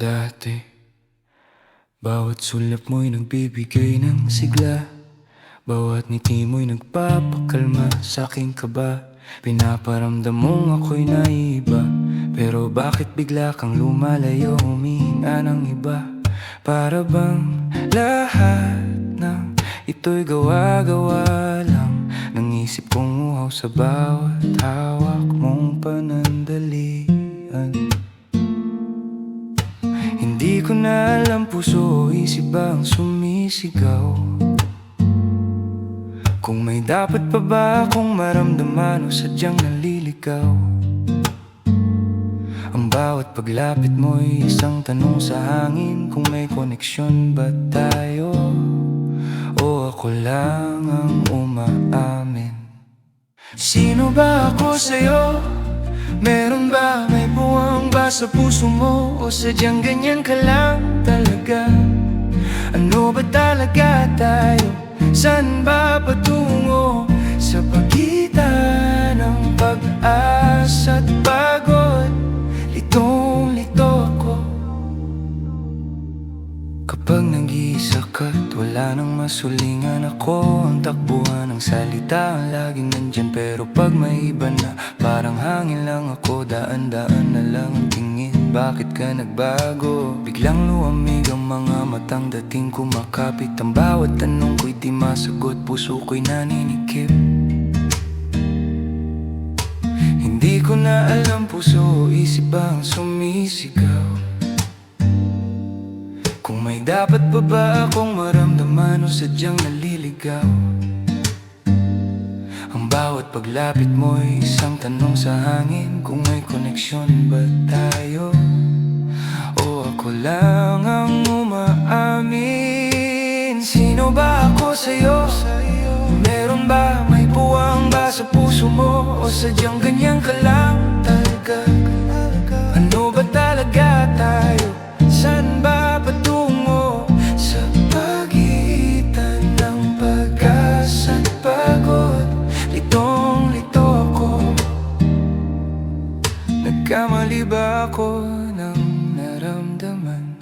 Dati Bawat sulap mo'y nagbibigay ng sigla. Bawat ngiti mo'y nagpapakalma sa aking kaba. Pinaparamdam mong ako'y naiba. Pero bakit bigla kang lumalayo Humihinga ng iba? Para bang lahat ng ito'y gawa-gawa lang. Nang isip kong uhaw sa bawat hawak mong panandalian ko na alam puso o isip ba ang sumisigaw. Kung may dapat pa ba akong maramdaman o sadyang naliligaw? Ang bawat paglapit mo'y isang tanong sa hangin Kung may koneksyon ba tayo? O ako lang ang umaamin? Sino ba ako sa'yo? Meron ba may buwang ba sa puso mo? O sadyang ganyan ka lang talaga? Ano ba talaga tayo? Saan ba patungo? Sa pagitan ng pag-asa at pagod Litong lito ako Kapag nag-iisa ka't wala nang masulingan ako Ang takbuhan ng salita ang laging nandyan Pero pag may iba na hangin lang ako Daan-daan na lang ang tingin. Bakit ka nagbago? Biglang luwamig ang mga matang dating kumakapit. Ang bawat tanong ko'y di masagot Puso ko'y naninikip. Hindi ko na alam puso o isip ba ang sumisigaw? Kung may dapat pa ba akong maramdaman o sadyang naliligaw bawat paglapit mo'y isang tanong sa hangin Kung may koneksyon ba tayo O ako lang ang umaamin Sino ba ako sa'yo? Meron ba may buwang ba sa puso mo? O sadyang ganyan ka lang Nagkamali ba ako ng naramdaman?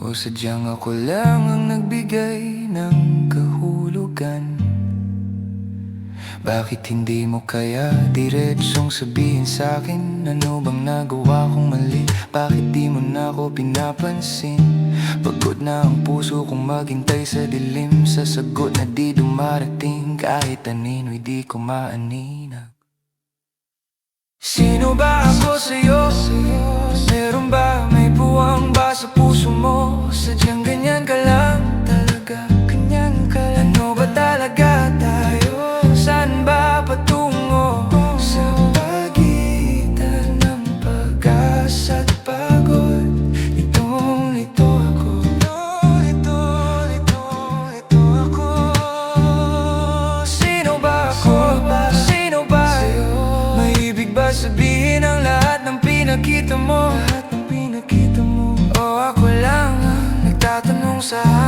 O sadyang ako lang ang nagbigay ng kahulugan? Bakit hindi mo kaya diretsong sabihin sa akin Ano bang nagawa kong mali? Bakit di mo na ako pinapansin? Pagod na ang puso kong maghintay sa dilim Sa sagot na di dumarating Kahit anino'y di ko maaninag Sino ba ako sa'yo? Meron side.